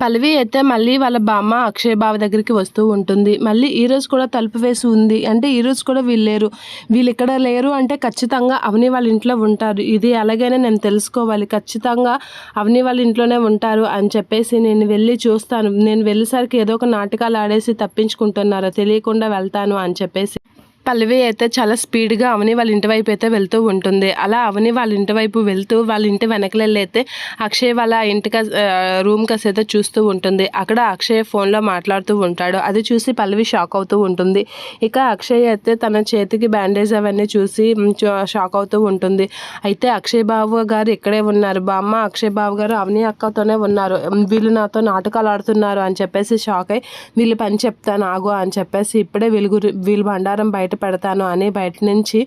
పల్లవి అయితే మళ్ళీ వాళ్ళ బామ్మ అక్షయ్ బావ దగ్గరికి వస్తూ ఉంటుంది. మళ్ళీ ఈరోజు కూడా తలుపు వేసి ఉంది. అంటే ఈరోజు కూడా వీళ్ళు లేరు. వీళ్ళు ఇక్కడ లేరు అంటే ఖచ్చితంగా అవని వాళ్ళ ఇంట్లో ఉంటారు. ఇది అలాగైనా నేను తెలుసుకోవాలి. ఖచ్చితంగా అవని వాళ్ళ ఇంట్లోనే ఉంటారు అని చెప్పేసి నేను వెళ్ళి చూస్తాను. నేను వెళ్ళేసరికి ఏదో ఒక నాటకాలు ఆడేసి తప్పించుకుంటున్నారో? తెలియకుండా వెళ్తాను అని చెప్పేసి. పల్లవి అయితే చాలా స్పీడ్గా అవని వాళ్ళ ఇంటి వైపు అయితే వెళ్తూ ఉంటుంది. అలా అవని వాళ్ళ ఇంటి వైపు వెళ్తూ వాళ్ళ ఇంటి వెనకలెళ్ళి అయితే అక్షయ్ వాళ్ళ ఇంటికి రూమ్ కస్ అయితే చూస్తూ ఉంటుంది. అక్కడ అక్షయ్ ఫోన్లో మాట్లాడుతూ ఉంటాడు. అది చూసి పల్లవి షాక్ అవుతూ ఉంటుంది. ఇక అక్షయ్ అయితే తన చేతికి బ్యాండేజ్ అవన్నీ చూసి షాక్ అవుతూ ఉంటుంది. అయితే అక్షయ్ బాబు గారు ఇక్కడే ఉన్నారు. బామ్మ అక్షయ్ బాబు గారు అవని అక్కతోనే ఉన్నారు. వీళ్ళు నాతో నాటకాలు ఆడుతున్నారు అని చెప్పేసి షాక్ అయ్యి వీళ్ళు పని చెప్తాను ఆగు అని చెప్పేసి ఇప్పుడే వీళ్ళు గురి వీళ్ళు బండారం బయట పెడతాను అని బయట నుంచి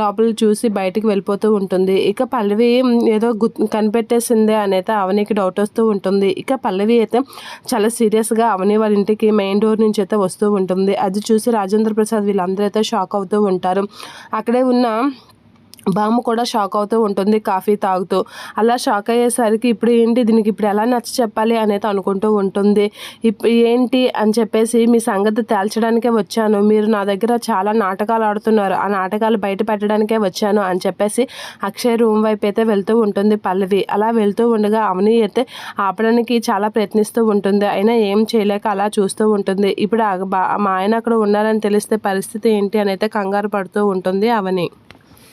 లోపల చూసి బయటికి వెళ్ళిపోతూ ఉంటుంది. ఇక పల్లవి ఏదో గుర్తు కనిపెట్టేసిందే అనేది అయితే అవనికి డౌట్ వస్తూ ఉంటుంది. ఇక పల్లవి అయితే చాలా సీరియస్గా అవని వాళ్ళ ఇంటికి మెయిన్ డోర్ నుంచి అయితే వస్తూ ఉంటుంది. అది చూసి రాజేంద్ర ప్రసాద్ వీళ్ళందరూ అయితే షాక్ అవుతూ ఉంటారు. అక్కడే ఉన్న బామ్మ కూడా షాక్ అవుతూ ఉంటుంది కాఫీ తాగుతూ. అలా షాక్ అయ్యేసరికి ఇప్పుడు ఏంటి దీనికి ఇప్పుడు ఎలా నచ్చ చెప్పాలి అనేది అనుకుంటూ ఉంటుంది. ఇప్పుడు ఏంటి అని చెప్పేసి మీ సంగతి తేల్చడానికే వచ్చాను. మీరు నా దగ్గర చాలా నాటకాలు ఆడుతున్నారు. ఆ నాటకాలు బయట పెట్టడానికే వచ్చాను అని చెప్పేసి అక్షయ్ రూమ్ వైపు అయితే వెళ్తూ ఉంటుంది పల్లవి. అలా వెళ్తూ ఉండగా అవని అయితే ఆపడానికి చాలా ప్రయత్నిస్తూ ఉంటుంది. అయినా ఏం చేయలేక అలా చూస్తూ ఉంటుంది. ఇప్పుడు ఆ బా- మా ఆయన అక్కడ ఉన్నారని తెలిస్తే పరిస్థితి ఏంటి అని అయితే కంగారు పడుతూ ఉంటుంది అవని.